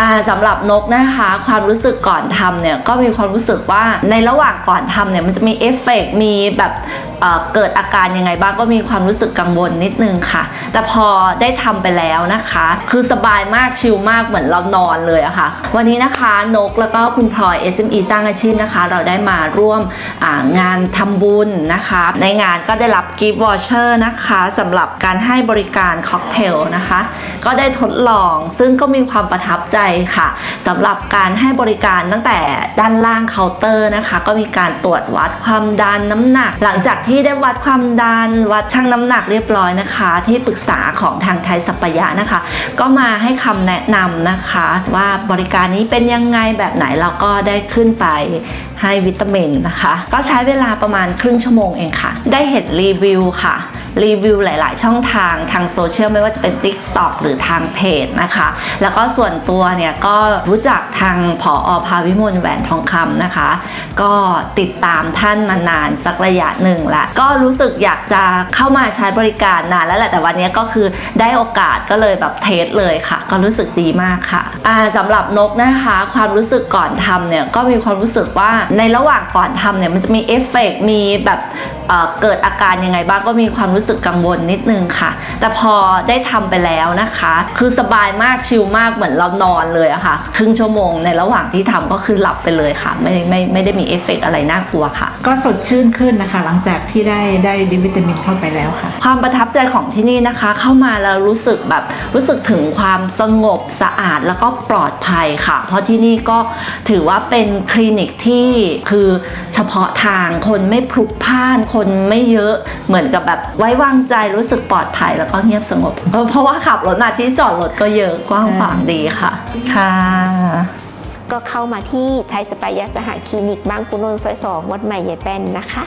อ่าสำหรับนกนะคะ ความรู้สึกก่อนทำเนี่ยก็มีความรู้สึกว่าในระหว่างก่อนทำเนี่ยมันจะมีเอฟเฟกต์มีแบบเเกิดอาการยังไงบ้างก็มีความรู้สึกกังวลนิดนึงค่ะ แต่พอได้ทำไปแล้วนะคะ คือสบายมากชิลมากเหมือนเรานอนเลยอะค่ะ วันนี้นะคะนกแล้วก็คุณพลอย SME สร้างอาชีพนะคะ เราได้มาร่วมงานทำบุญนะคะ ในงานก็ได้รับกิฟต์วอเชอร์นะคะสำหรับการให้บริการค็อกเทลนะคะ ก็ได้ทดลองซึ่งก็มีความประทับใจค่ะสำหรับการให้บริการตั้งแต่ด้านล่างเคาน์เตอร์นะคะ ก็มีการตรวจวัดความดันน้ำหนัก หลังจากที่ได้วัดความดัน วัดชั่งน้ำหนักเรียบร้อยนะคะ ที่ปรึกษาของทางไทยสัปยะนะคะ ก็มาให้คำแนะนำนะคะ ว่าบริการนี้เป็นยังไงแบบไหนเราก็ได้ขึ้นไปให้วิตามินนะคะ ก็ใช้เวลาประมาณครึ่งชั่วโมงเองค่ะ ได้เห็นรีวิวค่ะรีวิวหลาย ๆ ช่องทางทางโซเชียลไม่ว่าจะเป็น TikTok หรือทางเพจนะคะ แล้วก็ส่วนตัวเนี่ยก็รู้จักทางผออภาวิมลแหวนทองคำนะคะ ก็ติดตามท่านมานานสักระยะหนึ่งละก็รู้สึกอยากจะเข้ามาใช้บริการนานแล้วแหละแต่วันนี้ก็คือได้โอกาสก็เลยแบบเทสเลยค่ะ ก็รู้สึกดีมากค่ะอ่าสำหรับนกนะคะ ความรู้สึกก่อนทำเนี่ยก็มีความรู้สึกว่าในระหว่างก่อนทำเนี่ยมันจะมีเอฟเฟกต์มีแบบ เอ่อเกิดอาการยังไงบ้างก็มีความรู้สึกกังวลนิดนึงค่ะ แต่พอได้ทำไปแล้วนะคะ คือสบายมากชิลมากเหมือนเรานอนเลยอะค่ะ ครึ่งชั่วโมงในระหว่างที่ทำก็คือหลับไปเลยค่ะ ไม่ไม่ไม่ได้มีเอฟเฟกต์อะไรน่ากลัวค่ะ ก็สดชื่นขึ้นนะคะ หลังจากที่ได้ได้ดิวิตามินเข้าไปแล้วค่ะ ความประทับใจของที่นี่นะคะ เข้ามาแล้วรู้สึกแบบรู้สึกถึงความสงบสะอาดแล้วก็ปลอดภัยค่ะ เพราะที่นี่ก็ถือว่าเป็นคลินิกที่คือเฉพาะทางคนไม่พลุกพล่านคนไม่เยอะเหมือนกับแบบไว้วางใจรู้สึกปลอดภัยแล้วก็เงียบสงบเออเพราะว่าขับรถมาที่จอดรถก็เยอะกว้างขวางดีค่ะ ค่ะก็เข้ามาที่ไทยสปายาสหคลินิกบางขุนนนท์ซอยสองวัดใหม่ยายแป้นนะคะ